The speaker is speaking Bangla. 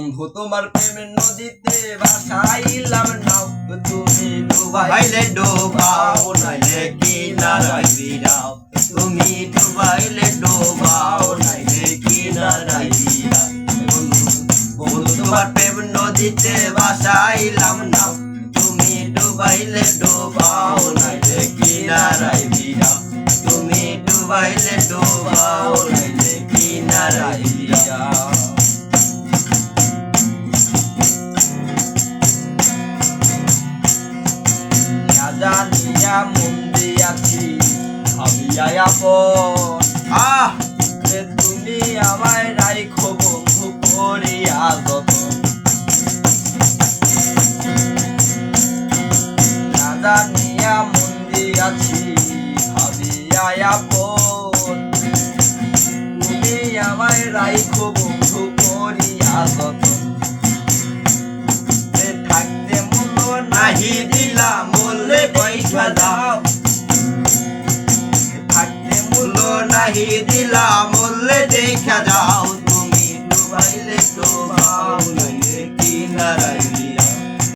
বন্ধু, তোমার প্রেমের নদীতে ভাসাইলাম নাও তুমি ডুবাইলে ডোবাও, নাইলে কিনারায় বিরাও তুমি ডুবাইলে ডোবাও, নাইলে কিনারায় বিরাও বন্ধু তোমার প্রেম নদীতে ভাসাইলাম নাও তুমি ডুবাইলে ডোবাও, নাইলে কিনারায় বিরাও তুমি ডুবাইলে ডোবাও, নাইলে কিনারায় ভাবিয়া আপন আহ তুমি আমায় রাইখো বন্ধু করিয়া যতন না জানিয়া মন্দি আছি ভাবিয়া আপন তুমি আমায় রাইখো বন্ধু করিয়া যতন যে থাকতে মূল্য নাহি বাহি দিলা মূল্যে দেখা যাও তুমি ডুবাইলে ডুবাও লাগে কিনারায়